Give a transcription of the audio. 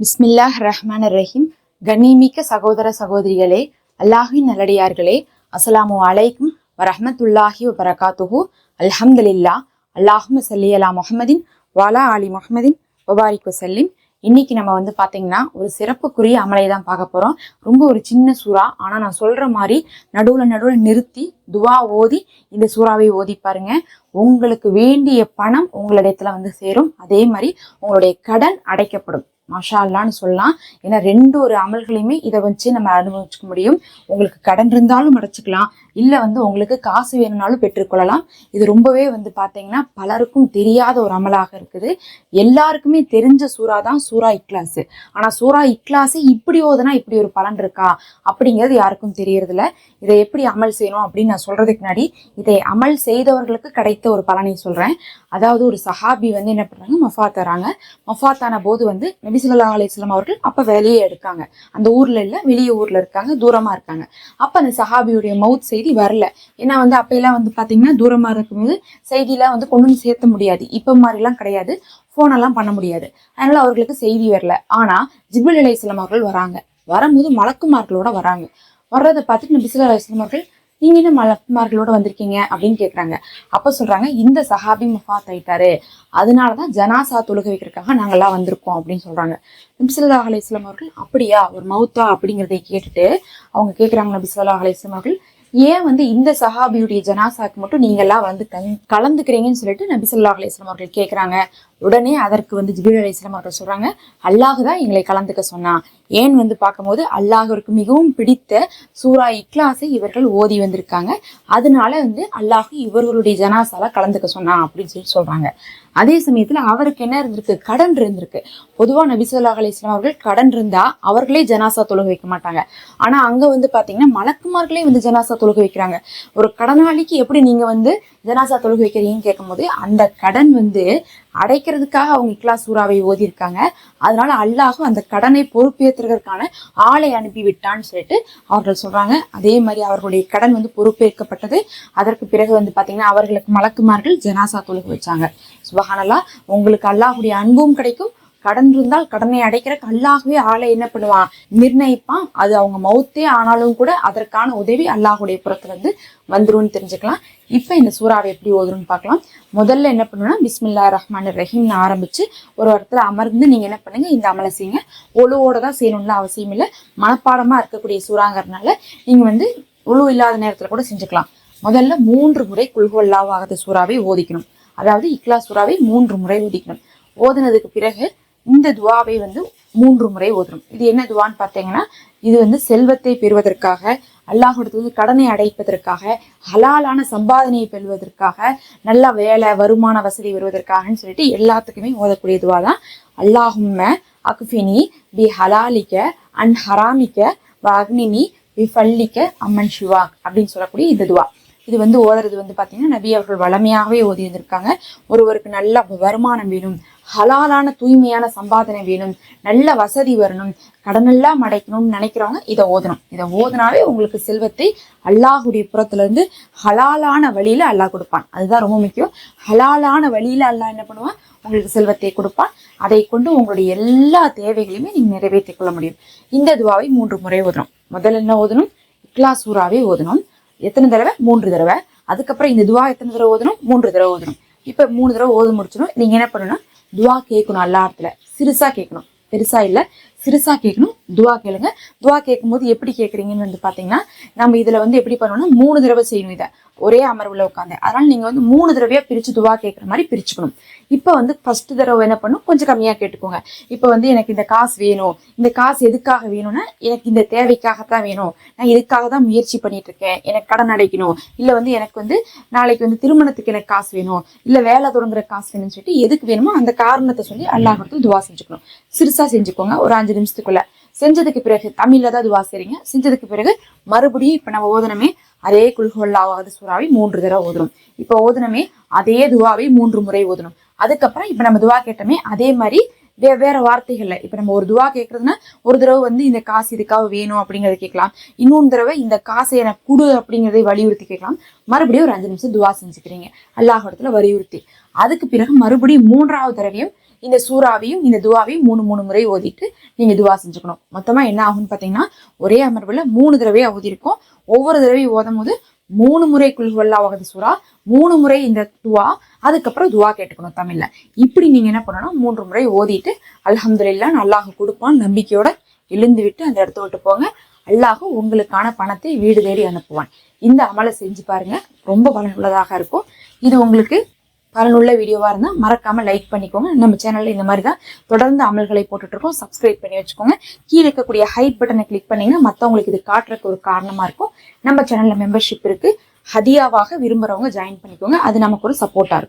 பிஸ்மில்லாஹ் ரஹ்மான் ரஹீம் கண்ணிமிக்க சகோதர சகோதரிகளே அல்லாஹின் நல்லடியார்களே அஸ்ஸலாமு அலைக்கும் வரஹமத்துல்லாஹி வரகாத்துஹு அல்ஹம்துலில்லா அல்லாஹும் சல்லி அலா முஹமதின் வாலா அலி முஹமதின் வபாரிக் வசல்லிம். இன்னைக்கு நம்ம வந்து பார்த்தீங்கன்னா ஒரு சிறப்புக்குரிய அமலை தான் பார்க்க போகிறோம் ரொம்ப ஒரு சின்ன சூறா ஆனால் நான் சொல்கிற மாதிரி நடுவில் நடுவில் நிறுத்தி துவா ஓதி இந்த சூறாவை ஓதி பாருங்க. உங்களுக்கு வேண்டிய பணம் உங்களிடத்துல வந்து சேரும். அதே மாதிரி உங்களுடைய கடன் அடைக்கப்படும். மாஷா அல்லான்னு சொல்லலாம். ஏன்னா ரெண்டு ஒரு அமல்களையுமே இதை வச்சு நம்ம அனுபவிச்சுக்க முடியும். உங்களுக்கு கடன் இருந்தாலும் அடைச்சிக்கலாம். இல்லை வந்து உங்களுக்கு காசு வேணும்னாலும் பெற்றுக்கொள்ளலாம். இது ரொம்பவே வந்து பார்த்தீங்கன்னா பலருக்கும் தெரியாத ஒரு அமலாக இருக்குது. எல்லாருக்குமே தெரிஞ்ச சூறா தான் சூறா இக்லாஸ். ஆனால் சூறா இக்லாஸ் இப்படி ஓதுனா இப்படி ஒரு பலன் இருக்கா? அப்படிங்கிறது யாருக்கும் தெரியறதில்ல. இதை எப்படி அமல் செய்யணும் அப்படின்னு நான் சொல்றதுக்கு முன்னாடி இதை அமல் செய்தவர்களுக்கு கிடைத்த ஒரு பலனை சொல்றேன். அதாவது ஒரு சஹாபி வந்து என்ன பண்றாங்க? மஃபாத் தராங்க மஃபாத்தான போது வந்து நபி ஸல்லல்லாஹு அலைஹி வஸல்லம் அவர்கள் அப்போ வேலையே எடுக்காங்க. அந்த ஊரில் இல்லை வெளிய ஊரில் இருக்காங்க தூரமாக இருக்காங்க. அப்போ அந்த சஹாபியுடைய மவுத் செய்தி வரல. ஏன்னா வந்து அப்போயெல்லாம் வந்து பார்த்தீங்கன்னா தூரமாக இருக்கும்போது செய்தியெல்லாம் வந்து கொண்டு வந்து சேர்த்த முடியாது. இப்போ மாதிரிலாம் கிடையாது. ஃபோனெல்லாம் பண்ண முடியாது. அதனால அவர்களுக்கு செய்தி வரல. ஆனால் ஜிபுல் அலைஹிஸ்ஸலாம் அவர்கள் வராங்க. வரும்போது மலக்குமார்களோட வராங்க. வர்றதை பார்த்துட்டு நபி ஸல்லல்லாஹு அலைஹி அவர்கள் நீங்க என்ன மலக்குமார்களோட வந்திருக்கீங்க அப்படின்னு கேக்குறாங்க. அப்ப சொல்றாங்க இந்த சஹாபி முஃபாத் ஆயிட்டாரு. அதனாலதான் ஜனாசா தொழுக வைக்கிறதுக்காக நாங்கெல்லாம் வந்திருக்கோம் அப்படின்னு சொல்றாங்க. நபி ஸல்லல்லாஹு அலைஹி அவர்கள் அப்படியா ஒரு மவுத்தா அப்படிங்கிறதை கேட்டுட்டு அவங்க கேக்குறாங்க நபி ஸல்லல்லாஹு அவர்கள். ஏன் வந்து இந்த சஹாபியுடைய ஜனாசாக்கு மட்டும் நீங்கெல்லாம் வந்து கலந்துக்கிறீங்கன்னு சொல்லிட்டு நபி ஸல்லல்லாஹு அவர்கள் கேக்குறாங்க. உடனே அதற்கு வந்து ஜிபிர் அலைஹிஸ்ஸலாம் அவர்கள் சொல்கிறாங்க அல்லாஹ் தான் எங்களை கலந்துக்க சொன்னான். ஏன் வந்து பார்க்கும்போது அல்லாஹருக்கு மிகவும் பிடித்த சூரா இக்லாஸை இவர்கள் ஓதி வந்திருக்காங்க. அதனால வந்து அல்லாஹ் இவர்களுடைய ஜனாசால கலந்துக்க சொன்னான் அப்படின்னு சொல்லி சொல்றாங்க. அதே சமயத்தில் அவருக்கு என்ன இருந்திருக்கு? கடன் இருந்திருக்கு. பொதுவாக நபிசுல்லா ஸல்லல்லாஹு அவர்கள் கடன் இருந்தால் அவர்களே ஜனாசா தொழுக வைக்க மாட்டாங்க. ஆனால் அங்கே வந்து பார்த்தீங்கன்னா மலக்குமார்களே வந்து ஜனாசா தொழுக வைக்கிறாங்க. ஒரு கடனாளிக்கு எப்படி நீங்கள் வந்து ஜனாசா தொழுக வைக்கிறீங்கன்னு கேட்கும்போது அந்த கடன் வந்து அடைக்கிறதுக்காக அவங்க இக்லாஸ் சூறாவை ஓதியிருக்காங்க. அதனால அல்லாஹும் அந்த கடனை பொறுப்பேற்றுவதற்கான ஆளை அனுப்பி விட்டான்னு சொல்லிட்டு அவர்கள் சொல்றாங்க. அதே மாதிரி அவர்களுடைய கடன் வந்து பொறுப்பேற்கப்பட்டது. அதற்கு பிறகு வந்து பாத்தீங்கன்னா அவர்களுக்கு மலக்குமார்கள் ஜனாசா தொழுக வச்சாங்க. சுபஹானல்லா உங்களுக்கு அல்லாஹுடைய அன்பும் கிடைக்கும். கடன் இருந்தால் கடனை அடைக்கிறக்கு அல்லாஹ்வே ஆளை என்ன பண்ணுவான்? நிர்ணயிப்பான். அது அவங்க மௌத்தே ஆனாலும் கூட அதற்கான உதவி அல்லாஹுடைய புறத்துல இருந்து வந்துரும்னு தெரிஞ்சுக்கலாம். இப்போ இந்த சூறாவை எப்படி ஓதுருன்னு பார்க்கலாம். முதல்ல என்ன பண்ணணும்னா பிஸ்மில்லா ரஹ்மான் ரஹீம்னு ஆரம்பிச்சு ஒரு இடத்துல அமர்ந்து நீங்க என்ன பண்ணுங்க இந்த அமலை செய்யுங்க. ஒழுவோட தான் செய்யணும்னு அவசியம் இல்லை. மனப்பாடமா இருக்கக்கூடிய சூறாங்கிறதுனால நீங்க வந்து ஒழு இல்லாத நேரத்தில் கூட செஞ்சுக்கலாம். முதல்ல மூன்று முறை குல்கொல்லாவாகத சூறாவை ஓதிக்கணும். அதாவது இக்லா சூறாவை மூன்று முறை ஓதிக்கணும். ஓதுனதுக்கு பிறகு இந்த துவாவை வந்து மூன்று முறை ஓதணும். இது என்ன துவான்னு பார்த்தீங்கன்னா இது வந்து செல்வத்தை பெறுவதற்காக அல்லாஹிடத்துல கடனை அடைப்பதற்காக ஹலாலான சம்பாதனையை பெறுவதற்காக நல்ல வேலை வருமான வசதி வருவதற்காகன்னு சொல்லிட்டு எல்லாத்துக்குமே ஓதக்கூடிய துவா தான். அல்லாஹும்ம அக்ஃபினி பி ஹலாலிக்க அன் ஹராமிக்க வ அக்னினி பி ஃபல்லிக்க அம்மன் ஷிவா அப்படின்னு சொல்லக்கூடிய இந்த துவா. இது வந்து ஓதுறது வந்து பார்த்தீங்கன்னா நபி அவர்கள் வளமையாகவே ஓதி இருந்திருக்காங்க ஒருவருக்கு நல்ல வருமானம் வேணும் ஹலாலான தூய்மையான சம்பாதனை வேணும் நல்ல வசதி வரணும் கடனெல்லாம் அடைக்கணும்னு நினைக்கிறவங்க இதை ஓதணும். இதை ஓதுனாவே உங்களுக்கு செல்வத்தை அல்லாஹுடைய புறத்துலேருந்து ஹலாலான வழியில் அல்லாஹ் கொடுப்பான். அதுதான் ரொம்ப முக்கியம். ஹலாலான வழியில் அல்லாஹ் என்ன பண்ணுவான்? உங்களுக்கு செல்வத்தை கொடுப்பான். அதை கொண்டு உங்களுடைய எல்லா தேவைகளையுமே நீங்கள் நிறைவேற்றிக் கொள்ள முடியும். இந்த துவாவை மூன்று முறை ஓதணும். முதல்ல என்ன ஓதணும்? இக்லா சூறாவே ஓதணும். எத்தனை தடவை? மூன்று தடவை. அதுக்கப்புறம் இந்த துவா எத்தனை தடவை ஓதணும்? மூன்று தடவை ஓதணும். இப்போ மூணு தடவை ஓத முடிச்சிடும் நீங்கள் என்ன பண்ணணும்? துவா கேட்கணும் அல்லா இடத்துல சிறுசா கேட்கணும். பெருசா இல்லை. சிறுசாக கேட்கணும் துவா கேளுங்க. துவா கேட்கும்போது எப்படி கேட்குறீங்கன்னு வந்து பார்த்தீங்கன்னா நம்ம இதில் வந்து எப்படி பண்ணணும்னா மூணு தடவை செய்யணும் இதை. ஒரே அமர்வில் உட்காந்து. அதனால் நீங்கள் வந்து மூணு தடவையாக பிரித்து துவா கேட்குற மாதிரி பிரிச்சுக்கணும். இப்போ வந்து ஃபஸ்ட்டு தடவை என்ன பண்ணும்? கொஞ்சம் கம்மியாக கேட்டுக்கோங்க. இப்போ வந்து எனக்கு இந்த காசு வேணும். இந்த காசு எதுக்காக வேணும்னா எனக்கு இந்த தேவைக்காகத்தான் வேணும். நான் இதுக்காக தான் முயற்சி பண்ணிட்டு இருக்கேன் எனக்கு கடன் அடைக்கணும். இல்லை வந்து எனக்கு வந்து நாளைக்கு வந்து திருமணத்துக்கு எனக்கு காசு வேணும். இல்லை வேலை தொடங்குற காசு வேணும்னு சொல்லிட்டு எதுக்கு வேணுமோ அந்த காரணத்தை சொல்லி அல்லாஹ் துவா செஞ்சுக்கணும். சிறுசாக செஞ்சுக்கோங்க. ஒரு அஞ்சு நிமிஷத்துக்குள்ள செஞ்சதுக்கு பிறகு தமிழ்ல தான் துவா செய்றீங்க. செஞ்சதுக்கு பிறகு மறுபடியும் இப்ப நம்ம ஓதனமே அதே குல்ஹொல்லாவது சூறாவை மூன்று தடவை ஓதணும். இப்ப ஓதனமே அதே துவாவை மூன்று முறை ஓதணும். அதுக்கப்புறம் இப்ப நம்ம துவா கேட்டோமே அதே மாதிரி வேற வார்த்தைகள்ல. இப்ப நம்ம ஒரு துவா கேட்கறதுன்னா ஒரு தடவை வந்து இந்த காசு இதுக்காக வேணும் அப்படிங்கறத கேட்கலாம். இன்னொன்று தடவை இந்த காசை எனக்கு கொடு அப்படிங்கறதை வலியுறுத்தி கேட்கலாம். மறுபடியும் ஒரு அஞ்சு நிமிஷம் துவா செஞ்சுக்கிறீங்க. அல்லாஹ் இடத்துல வலியுறுத்தி. அதுக்கு பிறகு மறுபடியும் மூன்றாவது தடவையும் இந்த சூறாவையும் இந்த துவாவையும் மூணு மூணு முறை ஓதிட்டு நீங்கள் துவா செஞ்சுக்கணும். மொத்தமாக என்ன ஆகும்னு பார்த்தீங்கன்னா ஒரே அமர்வில் மூணு தடவையாக ஓதிருக்கோம். ஒவ்வொரு தடவையும் ஓதும் போது மூணு முறை குல்ஹுவல்லா வகது சூறா மூணு முறை இந்த துவா அதுக்கப்புறம் துவா கேட்டுக்கணும் தமிழில். இப்படி நீங்கள் என்ன பண்ணணும்? மூன்று முறை ஓதிட்டு அல்ஹம்துலில்லாஹ் அல்லாஹ் கொடுப்பான் நம்பிக்கையோட எழுந்து விட்டு அந்த இடத்த விட்டு போங்க. அல்லாஹ் உங்களுக்கான பணத்தை வீடு தேடி அனுப்புவான். இந்த அமலை செஞ்சு பாருங்க. ரொம்ப பலனுள்ளதாக இருக்கும். இது உங்களுக்கு பலனுள்ள வீடியோவாக இருந்தால் மறக்காம லைக் பண்ணிக்கோங்க. நம்ம சேனலில் இந்த மாதிரி தான் தொடர்ந்து அமல்களை போட்டுட்ருக்கோம். சப்ஸ்கிரைப் பண்ணி வச்சுக்கோங்க. கீழே இருக்கக்கூடிய ஹைட் பட்டனை கிளிக் பண்ணிங்கன்னா மற்றவங்களுக்கு இது காட்டுறதுக்கு ஒரு காரணமாக இருக்கும். நம்ம சேனலில் மெம்பர்ஷிப் இருக்கு. ஹதியாவாக விரும்புகிறவங்க ஜாயின் பண்ணிக்கோங்க. அது நமக்கு ஒரு சப்போர்ட்டாக இருக்கும்.